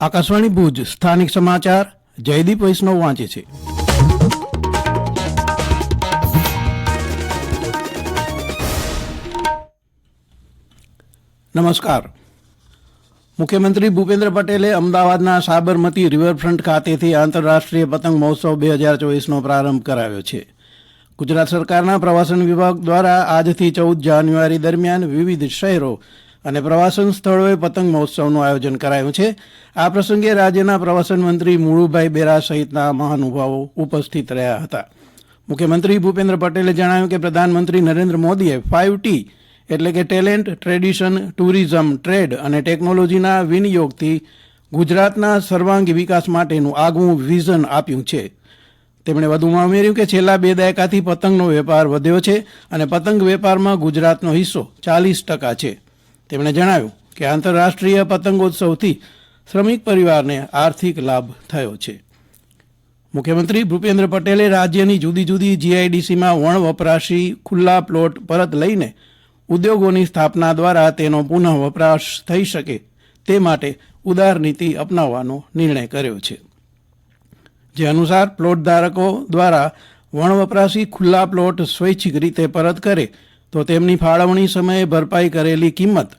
આકાશવાણી ભુજ, સ્થાનિક સમાચાર, જયદીપ વૈષ્ણવ વાંચે છે. નમસ્કાર. મુખ્યમંત્રી ભૂપેન્દ્ર પટેલે અમદાવાદના સાબરમતી રિવરફ્રન્ટ ખાતેથી આંતરરાષ્ટ્રીય પતંગ મહોત્સવ બે હજાર ચોવીસનો પ્રારંભ કરાવ્યો છે. ગુજરાત સરકારના પ્રવાસન વિભાગ દ્વારા આજથી ચૌદ જાન્યુઆરી દરમિયાન વિવિધ શહેરો અને પ્રવાસન સ્થળોએ પતંગ મહોત્સવનું આયોજન કરાયું છે. આ પ્રસંગે રાજ્યના પ્રવાસન મંત્રી મુળુભાઈ બેરા સહિતના મહાનુભાવો ઉપસ્થિત રહ્યા હતા. મુખ્યમંત્રી ભૂપેન્દ્ર પટેલે જણાવ્યું કે પ્રધાનમંત્રી નરેન્દ્ર મોદીએ ફાઇવ ટી એટલે કે ટેલેન્ટ, ટ્રેડિશન, ટુરિઝમ, ટ્રેડ અને ટેકનોલોજીના વિનિયોગથી ગુજરાતના સર્વાંગી વિકાસ માટેનું આગવું વિઝન આપ્યું છે. તેમણે વધુમાં ઉમેર્યું કે છેલ્લા બે દાયકાથી પતંગનો વેપાર વધ્યો છે અને પતંગ વેપારમાં ગુજરાતનો હિસ્સો ચાલીસ ટકા છે. તેમણે જણાવ્યું કે આંતરરાષ્ટ્રીય પતંગોત્સવથી શ્રમિક પરિવારને આર્થિક લાભ થયો છે. મુખ્યમંત્રી ભૂપેન્દ્ર પટેલે રાજ્યની જુદી જુદી જીઆઈડીસીમાં વણ વપરાશી ખુલ્લા પ્લોટ પરત લઈને ઉદ્યોગોની સ્થાપના દ્વારા તેનો પુનઃ વપરાશ થઈ શકે તે માટે ઉદાર નીતિ અપનાવવાનો નિર્ણય કર્યો છે. જે અનુસાર પ્લોટ ધારકો દ્વારા વણ વપરાશી ખુલ્લા પ્લોટ સ્વૈચ્છિક રીતે પરત કરે તો તેમની ફાળવણી સમયે ભરપાઈ કરેલી કિંમત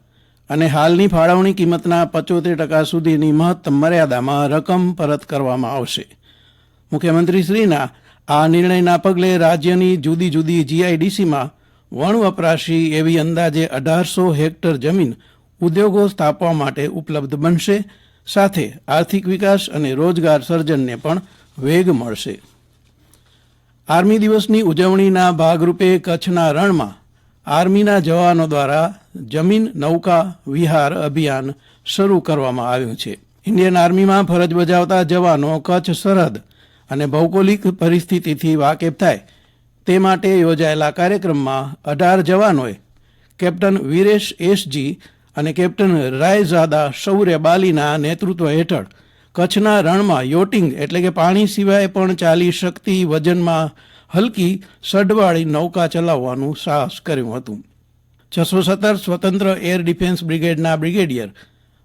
અને હાલની ફાળવણી કિંમતના પચોતેર ટકા સુધીની મહત્તમ મર્યાદામાં રકમ પરત કરવામાં આવશે. મુખ્યમંત્રીશ્રીના આ નિર્ણયના પગલે રાજ્યની જુદી જુદી જીઆઈડીસીમાં વણ વપરાશી એવી અંદાજે અઢારસો હેક્ટર જમીન ઉદ્યોગો સ્થાપવા માટે ઉપલબ્ધ બનશે. સાથે આર્થિક વિકાસ અને રોજગાર સર્જનને પણ વેગ મળશે. આર્મી દિવસની ઉજવણીના ભાગરૂપે કચ્છના રણમાં આર્મીના જવાનો દ્વારા જમીન નૌકા વિહાર અભિયાન શરૂ કરવામાં આવ્યું છે. ઇન્ડિયન આર્મીમાં ફરજ બજાવતા જવાનો કચ્છ સરહદ અને ભૌગોલિક પરિસ્થિતિથી વાકેફ થાય તે માટે યોજાયેલા કાર્યક્રમમાં અઢાર જવાનોએ captain Viresh S G captain Raizada Shaurya બાલીના નેતૃત્વ હેઠળ કચ્છના રણમાં યોટિંગ એટલે કે પાણી સિવાય પણ ચાલી શકતી વજનમાં હલકી સઢવાળી નૌકા ચલાવવાનું સાહસ કર્યું હતું. છસો સત્તર સ્વતંત્ર એર ડિફેન્સ બ્રિગેડના બ્રિગેડિયર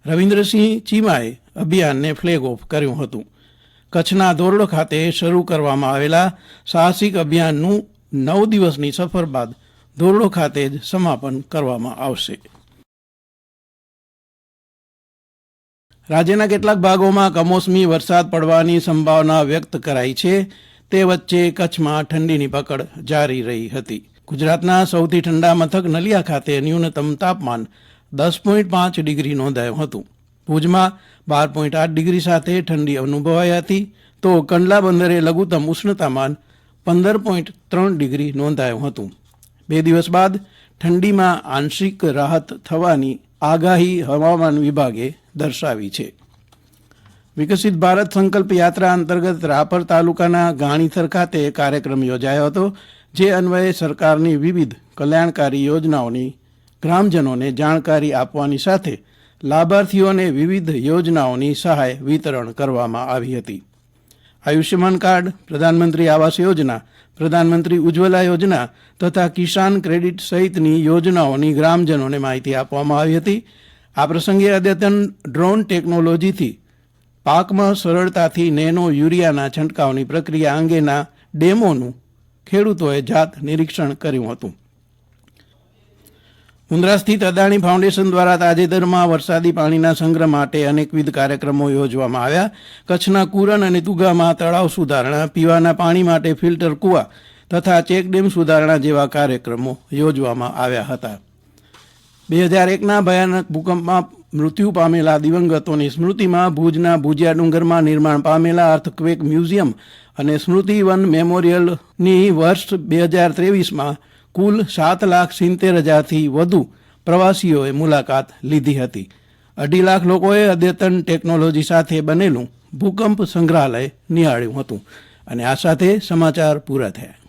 રવિન્દ્રસિંહ ચીમાએ અભિયાનને ફ્લેગ ઓફ કર્યું હતું. કચ્છના ધોરડો ખાતે શરૂ કરવામાં આવેલા સાહસિક અભિયાનનું નવ દિવસની સફર બાદ ધોરડો ખાતે જ સમાપન કરવામાં આવશે. રાજ્યના કેટલાક ભાગોમાં કમોસમી વરસાદ પડવાની સંભાવના વ્યક્ત કરાઈ છે. તે વચ્ચે કચ્છમાં ઠંડીની પકડ જારી રહી હતી. ગુજરાતના સૌથી ઠંડા મથક નલિયા ખાતે ન્યૂનતમ તાપમાન દસ પોઈન્ટ પાંચ ડિગ્રી નોંધાયું હતું. ભુજમાં બાર પોઈન્ટ આઠ ડિગ્રી સાથે ઠંડી અનુભવાઈ હતી તો કંડલા બંદરે લઘુત્તમ ઉષ્ણતામાન પંદર પોઈન્ટ ત્રણ ડિગ્રી નોંધાયું હતું. બે દિવસ બાદ ઠંડીમાં આંશિક રાહત થવાની આગાહી હવામાન વિભાગે દર્શાવી છે. વિકસિત ભારત સંકલ્પ યાત્રા અંતર્ગત રાપર તાલુકાના ગાણીથર ખાતે કાર્યક્રમ યોજાયો હતો, જે અન્વયે સરકારની વિવિધ કલ્યાણકારી યોજનાઓની ગ્રામજનોને જાણકારી આપવાની સાથે લાભાર્થીઓને વિવિધ યોજનાઓની સહાય વિતરણ કરવામાં આવી હતી. આયુષ્યમાન કાર્ડ, પ્રધાનમંત્રી આવાસ યોજના, પ્રધાનમંત્રી ઉજ્જવલા યોજના તથા કિસાન ક્રેડિટ સહિતની યોજનાઓની ગ્રામજનોને માહિતી આપવામાં આવી હતી. આ પ્રસંગે અદ્યતન ડ્રોન ટેકનોલોજીથી પાકમાં સરળતાથી નેનો યુરિયાના છંટકાવની પ્રક્રિયા અંગેના ડેમોનું ખેડૂતોએ જાત નિરીક્ષણ કર્યું હતું. મુન્દ્રા સ્થિત અદાણી ફાઉન્ડેશન દ્વારા તાજેતરમાં વરસાદી પાણીના સંગ્રહ માટે અનેકવિધ કાર્યક્રમો યોજવામાં આવ્યા. કચ્છના કુરન અને તુગામાં તળાવ સુધારણા, પીવાના પાણી માટે ફિલ્ટર કૂવા તથા ચેકડેમ સુધારણા જેવા કાર્યક્રમો યોજવામાં આવ્યા હતા. બે હજાર એકના ભયાનક ભૂકંપમાં મૃત્યુ પામેલા દિવંગતોની સ્મૃતિમાં ભુજના ભુજિયા ડુંગરમાં નિર્માણ પામેલા અર્થક્વેક મ્યુઝિયમ અને સ્મૃતિ વન મેમોરિયલની વર્ષ બે હજાર ત્રેવીસમાં કુલ સાત લાખ સિત્તેર હજારથી વધુ પ્રવાસીઓએ મુલાકાત લીધી હતી. અઢી લાખ લોકોએ અદ્યતન ટેકનોલોજી સાથે બનેલું ભૂકંપ સંગ્રહાલય નિહાળ્યું હતું. અને આ સાથે સમાચાર પૂરા થયા.